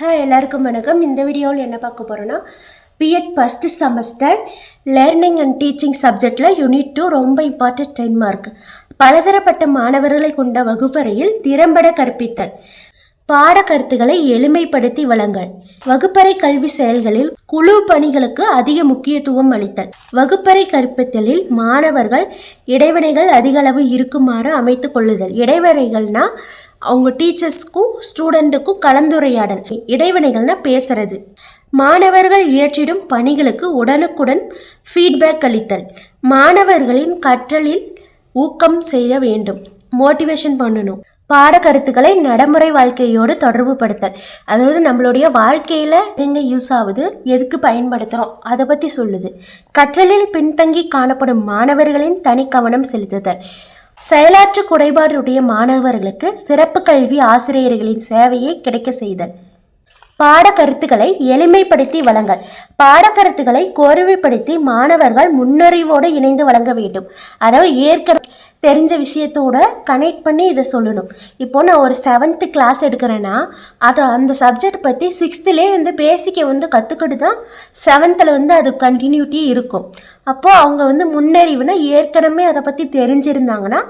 Hi எல்லாருக்கும் வணக்கம். இந்த வீடியோவில் என்ன பார்க்க போகிறோன்னா BEd first semester learning and teaching சப்ஜெக்டில் யூனிட் டூ ரொம்ப இம்பார்ட்டன்ட் டென் மார்க் பலதரப்பட்ட மாணவர்களை கொண்ட வகுப்பறையில் திறம்பட கற்பித்தல். பாட கருத்துக்களை எளிமைப்படுத்தி வழங்கல். வகுப்பறை கல்வி செயல்களில் குழு பணிகளுக்கு அதிக முக்கியத்துவம் அளித்தல். வகுப்பறை கற்பித்தலில் மாணவர்கள் இடைவினைகள் அதிக அளவு இருக்குமாறு அமைத்து கொள்ளுதல். இடைவெளிகள்னா அவங்க டீச்சர்ஸ்க்கும் ஸ்டூடெண்ட்டுக்கும் கலந்துரையாடல் இடைவினைகள்னா பேசுறது. மாணவர்கள் இயற்றிடும் பணிகளுக்கு உடனுக்குடன் ஃபீட்பேக் அளித்தல். மாணவர்களின் கற்றலில் ஊக்கம் செய்ய வேண்டும். மோட்டிவேஷன் பண்ணணும். பாட கருத்துக்களை நடைமுறை வாழ்க்கையோடு தொடர்பு படுத்தல். அதாவது நம்மளுடைய வாழ்க்கையில் எங்கே யூஸ் ஆகுது எதுக்கு பயன்படுத்துகிறோம் அதை பற்றி சொல்லுது. கற்றலில் பின்தங்கி காணப்படும் மாணவர்களின் தனி கவனம் செலுத்துதல். செயலாற்று குறைபாடுடைய மாணவர்களுக்கு சிறப்பு கல்வி ஆசிரியர்களின் சேவையை கிடைக்க செய்தல். பாட கருத்துக்களை எளிமைப்படுத்தி வழங்கல். பாட கருத்துக்களை கோர்வைப்படுத்தி மாணவர்கள் முன்னறிவோடு இணைந்து வழங்க வேண்டும். அதாவது ஏற்கனவே தெரிஞ்ச விஷயத்தோட கனெக்ட் பண்ணி இதை சொல்லணும். இப்போ நான் ஒரு செவன்த்து கிளாஸ் எடுக்கிறேன்னா அதை அந்த சப்ஜெக்ட் பற்றி சிக்ஸ்த்துலேயே வந்து பேசிக்கை வந்து கற்றுக்கிட்டு தான் செவன்த்தில் வந்து அது கண்டினியூட்டி இருக்கும். அப்போது அவங்க வந்து முன்னறிவுனா ஏற்கனவே அதை பற்றி தெரிஞ்சிருந்தாங்கன்னா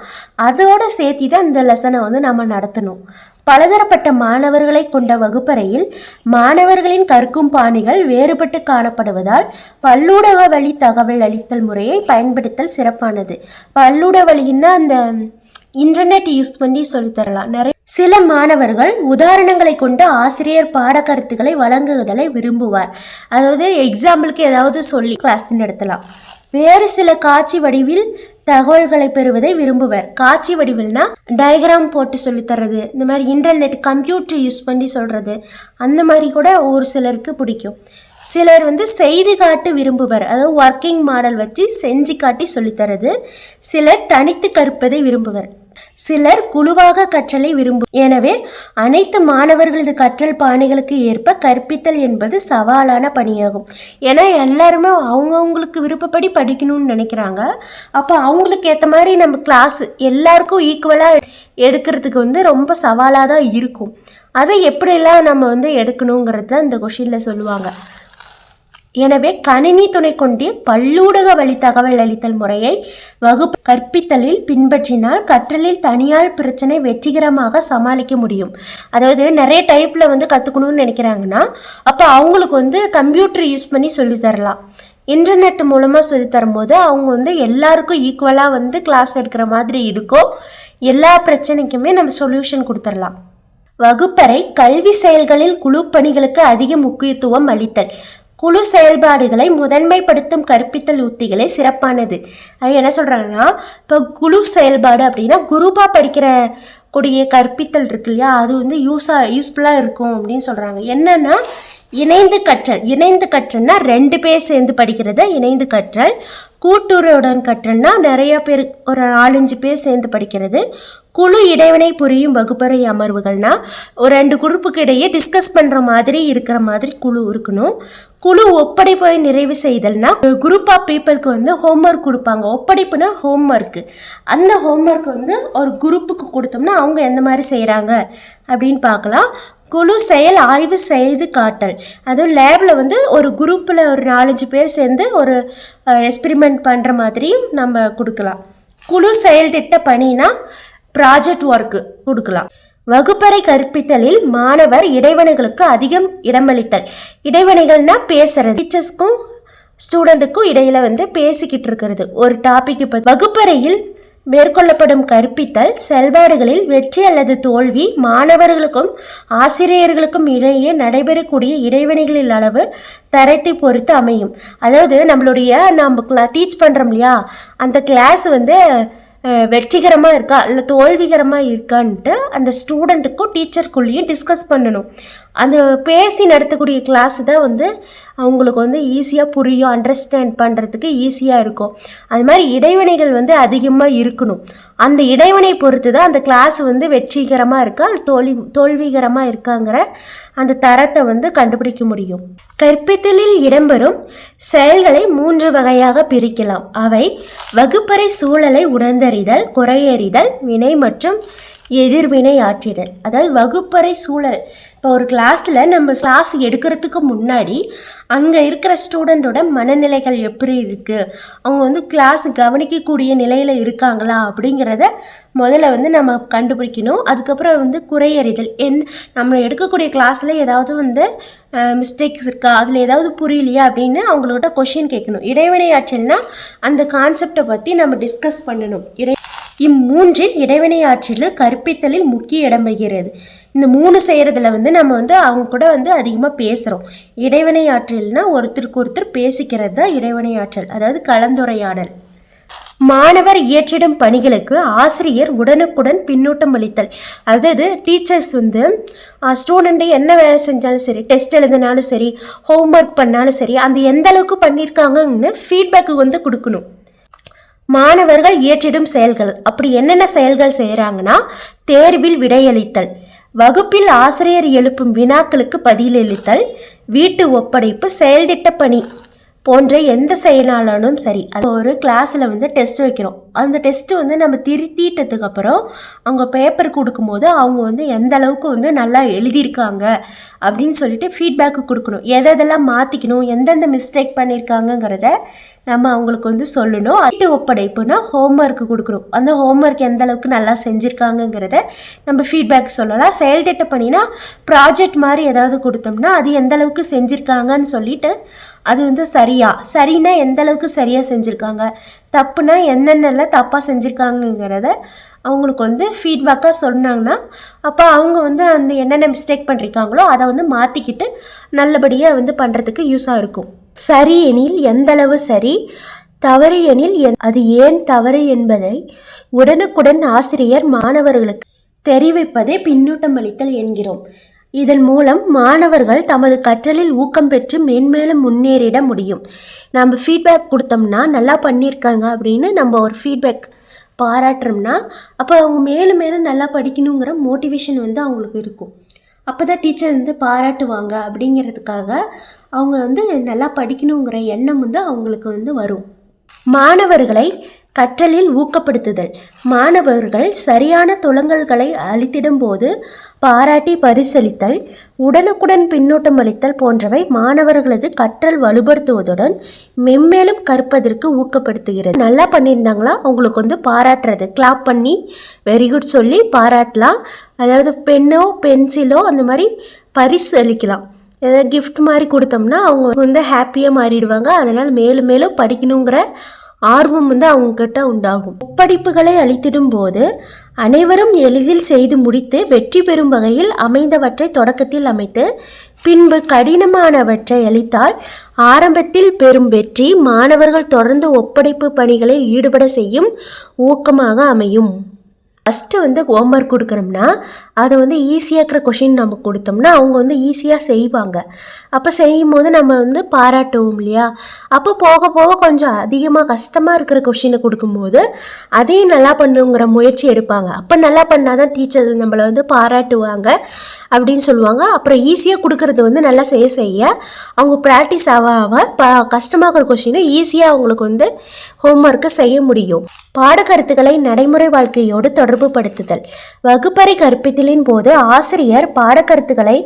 அதோட சேர்த்தி தான் இந்த லெசனை வந்து நம்ம நடத்தணும். பலதரப்பட்ட மாணவர்களை கொண்ட வகுப்பறையில் மாணவர்களின் கற்கும் பாணிகள் வேறுபட்டு காணப்படுவதால் பல்லூடக வழி தகவல் அளித்தல் முறையை பயன்படுத்தல் சிறப்பானது. பல்லூட வழின்னா அந்த இன்டர்நெட் யூஸ் பண்ணி சொல்லித்தரலாம் நிறைய சில மாணவர்கள் உதாரணங்களை கொண்டு ஆசிரியர் பாடக்கருத்துக்களை வழங்குவதை விரும்புவார். அதாவது எக்ஸாம்பிளுக்கு ஏதாவது சொல்லி கிளாஸ் நடத்தலாம் வேறு சில காட்சி வடிவில் தகவல்களை பெறுவதை விரும்புவர். காட்சி வடிவில்னா டயக்ராம் போட்டு சொல்லித் தர்றது. இந்த மாதிரி இன்டர்நெட் கம்ப்யூட்டர் யூஸ் பண்ணி சொல்கிறது அந்த மாதிரி கூட ஒரு சிலருக்கு பிடிக்கும். சிலர் வந்து செய்து காட்டு விரும்புவர். அதாவது ஒர்க்கிங் மாடல் வச்சு செஞ்சு காட்டி சொல்லித்தரது சிலர் தனித்து கற்பதை விரும்புவர். சிலர் குழுவாக கற்றலை விரும்பும் எனவே அனைத்து மாணவர்களது கற்றல் பாணிகளுக்கு ஏற்ப கற்பித்தல் என்பது சவாலான பணியாகும். ஏன்னா எல்லாருமே அவங்கவுங்களுக்கு விருப்பப்படி படிக்கணும்னு நினைக்கிறாங்க. அப்போ அவங்களுக்கு ஏற்ற மாதிரி நம்ம கிளாஸ் எல்லாருக்கும் ஈக்குவலாக எடுக்கிறதுக்கு வந்து ரொம்ப சவாலாக தான் இருக்கும். அதை எப்படியெல்லாம் நம்ம வந்து எடுக்கணுங்கிறது தான் இந்த கொஷினில் சொல்லுவாங்க. எனவே கணினி துணை கொண்டு பல்லூடக வழி தகவல் அளித்தல் முறையை வகுப்பு கற்பித்தலில் பின்பற்றினால் கற்றலில் தனியார் பிரச்சனை வெற்றிகரமாக சமாளிக்க முடியும். அதாவது நிறைய டைப்பில் வந்து கற்றுக்கணும்னு நினைக்கிறாங்கன்னா அப்போ அவங்களுக்கு வந்து கம்ப்யூட்டர் யூஸ் பண்ணி சொல்லித்தரலாம் இன்டர்நெட் மூலமாக சொல்லித்தரும்போது அவங்க வந்து எல்லாருக்கும் ஈக்குவலாக வந்து கிளாஸ் எடுக்கிற மாதிரி இருக்கும் எல்லா பிரச்சனைக்குமே நம்ம சொல்யூஷன் கொடுத்துடலாம் வகுப்பறை கல்வி செயல்களில் குழு பணிகளுக்கு அதிக முக்கியத்துவம் அளித்தல். குழு செயல்பாடுகளை முதன்மைப்படுத்தும் கற்பித்தல் உத்திகளே சிறப்பானது. அது என்ன சொல்கிறாங்கன்னா இப்போ குழு செயல்பாடு அப்படின்னா குரூப்பாக படிக்கிற கூடிய கற்பித்தல் இருக்கு இல்லையா? அது வந்து யூஸாக யூஸ்ஃபுல்லாக இருக்கும் அப்படின்னு சொல்கிறாங்க என்னென்னா இணைந்து கற்றல். இணைந்து கற்றல்னா ரெண்டு பேர் சேர்ந்து படிக்கிறத இணைந்து கற்றல். கூட்டுறவுடன் கற்றல்னா நிறைய பேர் ஒரு நாலஞ்சு பேர் சேர்ந்து படிக்கிறது. குழு இடைவினை புரியும் வகுப்பறை அமர்வுகள்னா ஒரு ரெண்டு குரூப்புக்கு இடையே டிஸ்கஸ் பண்ணுற மாதிரி இருக்கிற மாதிரி குழு இருக்கணும். குழு ஒப்படைப்பை நிறைவு செய்தல்னா குரூப் ஆஃப் பீப்புளுக்கு வந்து ஹோம்ஒர்க் கொடுப்பாங்க. ஒப்படைப்புனா ஹோம்ஒர்க்கு அந்த ஹோம்ஒர்க் வந்து ஒரு குரூப்புக்கு கொடுத்தோம்னா அவங்க எந்த மாதிரி செய்கிறாங்க அப்படின்னு பார்க்கலாம். குழு செயல் ஆய்வு செய்து காட்டல். அதுவும் லேபில் வந்து ஒரு குரூப்பில் ஒரு நாலஞ்சு பேர் சேர்ந்து ஒரு எக்ஸ்பிரிமெண்ட் பண்ணுற மாதிரியும் நம்ம கொடுக்கலாம். குழு செயல் திட்ட பணினா ப்ராஜெக்ட் ஒர்க்கு கொடுக்கலாம். வகுப்பறை கற்பித்தலில் மாணவர் இடைவெளிகளுக்கு அதிகம் இடமளித்தல். இடைவெளிகள்னா பேசுறது. டீச்சர்ஸ்க்கும் ஸ்டூடெண்ட்டுக்கும் இடையில் வந்து பேசிக்கிட்டு இருக்கிறது. ஒரு டாபிக் இப்போ வகுப்பறையில் மேற்கொள்ளப்படும் கற்பித்தல் செயல்பாடுகளில் வெற்றி அல்லது தோல்வி மாணவர்களுக்கும் ஆசிரியர்களுக்கும் இடையே நடைபெறக்கூடிய இடைவெளிகளின் அளவு தரத்தை பொறுத்து அமையும். அதாவது நம்மளுடைய நம்ம டீச் பண்ணுறோம் இல்லையா? அந்த கிளாஸ் வந்து வெற்றிகரமாக இருக்கா? இல்லை தோல்விகரமாக இருக்கான்ட்டு அந்த ஸ்டூடெண்ட்டுக்கும் டீச்சருக்குள்ளேயும் டிஸ்கஸ் பண்ணணும். அந்த பேசி நடத்தக்கூடிய கிளாஸ் தான் வந்து அவங்களுக்கு வந்து ஈஸியாக புரியும் அண்டர்ஸ்டாண்ட் பண்ணுறதுக்கு ஈஸியாக இருக்கும். அது மாதிரி இடைவினைகள் வந்து அதிகமாக இருக்கணும். அந்த இடைவினை பொறுத்து தான் அந்த கிளாஸ் வந்து வெற்றிகரமாக இருக்கா தோல்வி தோல்விகரமாக இருக்காங்கிற அந்த தரத்தை வந்து கண்டுபிடிக்க முடியும். கற்பித்தலில் இடம்பெறும் செயல்களை மூன்று வகையாக பிரிக்கலாம். அவை வகுப்பறை சூழலை உணர்ந்தறிதல் குறையறிதல் வினை மற்றும் எதிர்வினை ஆற்றிடல் அதாவது வகுப்பறை சூழல் இப்போ ஒரு கிளாஸில் நம்ம கிளாஸ் எடுக்கிறதுக்கு முன்னாடி அங்கே இருக்கிற ஸ்டூடெண்ட்டோட மனநிலைகள் எப்படி இருக்குது அவங்க வந்து கிளாஸ் கவனிக்கக்கூடிய நிலையில் இருக்காங்களா? அப்படிங்கிறத முதல்ல வந்து நம்ம கண்டுபிடிக்கணும். அதுக்கப்புறம் வந்து குறையறிதல். என் நம்ம எடுக்கக்கூடிய கிளாஸில் ஏதாவது வந்து மிஸ்டேக்ஸ் இருக்கா? அதில் ஏதாவது புரியலையா? அப்படின்னு அவங்கள்ட்ட கொஷின் கேட்கணும். இடைவினை ஆற்றல்னா அந்த கான்செப்டை பற்றி நம்ம டிஸ்கஸ் பண்ணணும். இடை இம்மூன்றில் இடைவினை ஆற்றலில் கற்பித்தலில் முக்கிய இடம் வகிக்கிறது. இந்த மூணு செய்கிறதுல வந்து நம்ம வந்து அவங்க கூட வந்து அதிகமாக பேசுகிறோம் இடைவினை ஆற்றல்னா ஒருத்தருக்கு ஒருத்தர் பேசிக்கிறது தான் இடைவினை ஆற்றல் அதாவது கலந்துரையாடல். மாணவர் இயற்றிடும் பணிகளுக்கு ஆசிரியர் உடனுக்குடன் பின்னூட்டம் அளித்தல். அதாவது டீச்சர்ஸ் வந்து ஸ்டூடெண்ட்டு என்ன வேலை செஞ்சாலும் சரி டெஸ்ட் எழுதினாலும் சரி ஹோம்ஒர்க் பண்ணாலும் சரி அந்த எந்த அளவுக்கு பண்ணியிருக்காங்கன்னு ஃபீட்பேக்கு வந்து கொடுக்கணும். மாணவர்கள் இயற்றிடும் செயல்கள் அப்படி என்னென்ன செயல்கள் செய்கிறாங்கன்னா தேர்வில் விடையளித்தல். வகுப்பில் ஆசிரியர் எழுப்பும் வினாக்களுக்கு பதிலளித்தல் வீட்டு ஒப்படைப்பு செயல்திட்ட பணி போன்ற எந்த செயலாளனும் சரி அது ஒரு கிளாஸில் வந்து டெஸ்ட் வைக்கிறோம். அந்த டெஸ்ட்டு வந்து நம்ம திருத்திட்டதுக்கு அப்புறம் அவங்க பேப்பர் கொடுக்கும்போது அவங்க வந்து எந்த அளவுக்கு வந்து நல்லா எழுதியிருக்காங்க அப்படின்னு சொல்லிட்டு ஃபீட்பேக்கு கொடுக்கணும். எதை எதெல்லாம் மாற்றிக்கணும் எந்தெந்த மிஸ்டேக் பண்ணியிருக்காங்கங்கிறத நம்ம அவங்களுக்கு வந்து சொல்லணும். வீட்டு ஒப்படைப்புனா ஹோம்ஒர்க் கொடுக்கணும். அந்த ஹோம்ஒர்க் எந்த அளவுக்கு நல்லா செஞ்சுருக்காங்கங்கிறத நம்ம ஃபீட்பேக் சொல்லலாம். செயல் திட்ட பண்ணினா ப்ராஜெக்ட் மாதிரி ஏதாவது கொடுத்தோம்னா அது எந்த அளவுக்கு செஞ்சுருக்காங்கன்னு சொல்லிட்டு அது வந்து சரியா சரின்னா எந்த அளவுக்கு சரியாக செஞ்சுருக்காங்க தப்புனா என்னென்னலாம் தப்பாக செஞ்சுருக்காங்கங்கிறத அவங்களுக்கு வந்து ஃபீட்பேக்காக சொன்னாங்கன்னா அப்போ அவங்க வந்து அந்த என்னென்ன மிஸ்டேக் பண்ணிருக்காங்களோ அதை வந்து மாற்றிக்கிட்டு நல்லபடியாக வந்து பண்ணுறதுக்கு யூஸாக இருக்கும். சரி எனில் எந்தளவு சரி? தவறு எனில் அது ஏன் தவறு என்பதை உடனுக்குடன் ஆசிரியர் மாணவர்களுக்கு தெரிவிப்பதே பின்னூட்டம் அளித்தல் என்கிறோம். இதன் மூலம் மாணவர்கள் தமது கற்றலில் ஊக்கம் பெற்று மேன்மேலும் முன்னேறிட முடியும். நம்ம ஃபீட்பேக் கொடுத்தோம்னா நல்லா பண்ணியிருக்காங்க அப்படின்னு நம்ம ஒரு ஃபீட்பேக் பாராட்டுறோம்னா அப்போ அவங்க மேலும் மேலும் நல்லா படிக்கணுங்கிற மோட்டிவேஷன் வந்து அவங்களுக்கு இருக்கும். அப்போ தான் டீச்சர் வந்து பாராட்டுவாங்க அப்படிங்கிறதுக்காக அவங்க வந்து நல்லா படிக்கணுங்கிற எண்ணம் வந்து அவங்களுக்கு வந்து வரும். மாணவர்களை கற்றலில் ஊக்கப்படுத்துதல். மாணவர்கள் சரியான துலங்கல்களை அளித்திடும்போது பாராட்டி பரிசளித்தல் உடனுக்குடன் பின்னூட்டம் அளித்தல் போன்றவை மாணவர்களது கற்றல் வலுப்படுத்துவதுடன் மென்மேலும் கற்பதற்கு ஊக்கப்படுத்துகிறது. நல்லா பண்ணியிருந்தாங்களா? அவங்களுக்கு வந்து பாராட்டுறது. கிளாப் பண்ணி வெரி குட் சொல்லி பாராட்டலாம். அதாவது பென்னோ பென்சிலோ அந்த மாதிரி பரிசு அளிக்கலாம். ஏதாவது கிஃப்ட் மாதிரி கொடுத்தோம்னா அவங்க வந்து ஹாப்பியாக மாறிடுவாங்க. அதனால் மேலும் மேலும் படிக்கணுங்கிற ஆர்வம் வந்து அவங்கக்கிட்ட உண்டாகும். ஒப்படைப்புகளை அளித்திடும் போது அனைவரும் எளிதில் செய்து முடித்து வெற்றி பெறும் வகையில் அமைந்தவற்றை தொடக்கத்தில் அமைத்து பின்பு கடினமானவற்றை அளித்தால் ஆரம்பத்தில் பெறும் வெற்றி மாணவர்கள் தொடர்ந்து ஒப்படைப்பு பணிகளில் ஈடுபட செய்யும் ஊக்கமாக அமையும். ஃபஸ்ட்டு வந்து ஹோம்ஒர்க் கொடுக்குறோம்னா அதை வந்து ஈஸியாக்கிற கொஷின் நம்ம கொடுத்தோம்னா அவங்க வந்து ஈஸியாக செய்வாங்க. அப்போ செய்யும் போது நம்ம வந்து பாராட்டுவோம் இல்லையா? அப்போ போக போக கொஞ்சம் அதிகமாக கஷ்டமாக இருக்கிற கொஷினை கொடுக்கும்போது அதையும் நல்லா பண்ணுங்கிற முயற்சி எடுப்பாங்க. அப்போ நல்லா பண்ணால் தான் டீச்சர் நம்மளை வந்து பாராட்டுவாங்க அப்படின்னு சொல்லுவாங்க. அப்புறம் ஈஸியாக கொடுக்கறது வந்து நல்லா செய்ய செய்ய அவங்க ப்ராக்டிஸ் ஆக ஆக ப இருக்கிற கொஷினை ஈஸியாக அவங்களுக்கு வந்து ஹோம்ஒர்க்கை செய்ய முடியும். பாடக்கருத்துக்களை நடைமுறை வாழ்க்கையோடு தொடர்பு படுத்துதல் வகுப்பறை கற்பித்தலின் போது ஆசிரியர் பாடக்கருத்துக்களை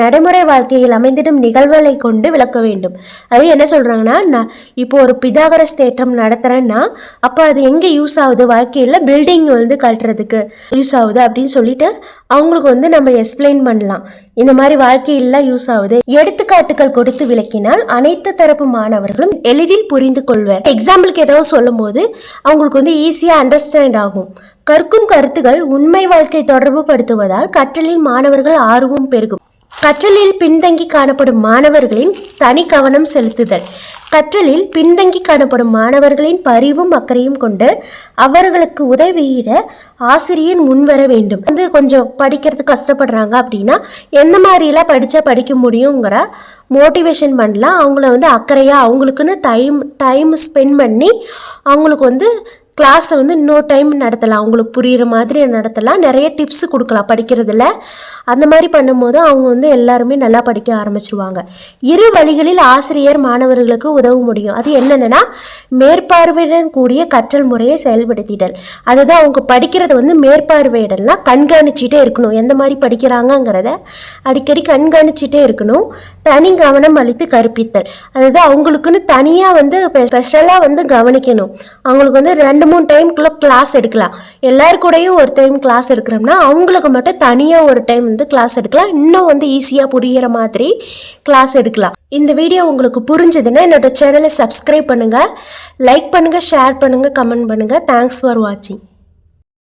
நடைமுறை வாழ்க்கையில் அமைந்திடும் நிகழ்வுகளை கொண்டு விளக்க வேண்டும். அது என்ன சொல்கிறாங்கன்னா நான் இப்போ ஒரு பிதாகரஸ் தேற்றம் நடத்துகிறேன்னா அப்போ அது எங்கே யூஸ் ஆகுது? வாழ்க்கையில் பில்டிங் வந்து கட்டுறதுக்கு யூஸ் ஆகுது அப்படின்னு சொல்லிட்டு அவங்களுக்கு வந்து நம்ம எக்ஸ்பிளைன் பண்ணலாம். இந்த மாதிரி வாழ்க்கையில் யூஸ் ஆகுது. எடுத்துக்காட்டுகள் கொடுத்து விளக்கினால் அனைத்து தரப்பு மாணவர்களும் எளிதில் புரிந்து கொள்வர். எக்ஸாம்பிளுக்கு ஏதாவது சொல்லும்போது அவங்களுக்கு வந்து ஈஸியாக அண்டர்ஸ்டாண்ட் ஆகும். கற்கும் கருத்துகள் உண்மை வாழ்க்கை தொடர்பு படுத்துவதால் கற்றலில் மாணவர்கள் ஆர்வம் பெருகும். கற்றலில் பின்தங்கி காணப்படும் மாணவர்களின் தனி கவனம் செலுத்துதல். கற்றலில் பின்தங்கி காணப்படும் மாணவர்களின் பரிவும் அக்கறையும் கொண்டு அவர்களுக்கு உதவியிட ஆசிரியர் முன்வர வேண்டும். வந்து கொஞ்சம் படிக்கிறது கஷ்டப்படுறாங்க அப்படின்னா எந்த மாதிரிலாம் படித்தா படிக்க முடியுங்கிற மோட்டிவேஷன் பண்ணலாம். அவங்கள வந்து அக்கறையாக அவங்களுக்குன்னு டைம் டைம் ஸ்பெண்ட் பண்ணி அவங்களுக்கு வந்து கிளாஸை வந்து இன்னொரு டைம் நடத்தலாம். அவங்களுக்கு புரிகிற மாதிரி நடத்தலாம். நிறைய டிப்ஸ் கொடுக்கலாம். படிக்கிறதுல அந்த மாதிரி பண்ணும்போது அவங்க வந்து எல்லாருமே நல்லா படிக்க ஆரம்பிச்சிருவாங்க. இரு வழிகளில் ஆசிரியர் மாணவர்களுக்கு உதவ முடியும். அது என்னென்னா மேற்பார்வையுடன் கூடிய கற்றல் முறையை செயல்படுத்திடல். அதுதான் அவங்க படிக்கிறத வந்து மேற்பார்வையிடல்னா கண்காணிச்சிட்டே இருக்கணும். எந்த மாதிரி படிக்கிறாங்கங்கிறத அடிக்கடி கண்காணிச்சிட்டே இருக்கணும். தனி கவனம் அளித்து கற்பித்தல். அதாவது அவங்களுக்குன்னு தனியாக வந்து ஸ்பெஷலாக வந்து கவனிக்கணும். அவங்களுக்கு வந்து ரெண்டு மூணு டைம்குள்ளே கிளாஸ் எடுக்கலாம். எல்லார் கூடயும் ஒரு டைம் கிளாஸ் எடுக்கிறோம்னா அவங்களுக்கு மட்டும் தனியாக ஒரு டைம் வந்து கிளாஸ் எடுக்கலாம். இன்னும் வந்து ஈஸியாக புரிகிற மாதிரி கிளாஸ் எடுக்கலாம். இந்த வீடியோ உங்களுக்கு புரிஞ்சதுன்னா என்னோட சேனலை சப்ஸ்கிரைப் பண்ணுங்கள் லைக் பண்ணுங்கள் ஷேர் பண்ணுங்கள் கமெண்ட் பண்ணுங்கள் தேங்க்ஸ் ஃபார் வாட்சிங்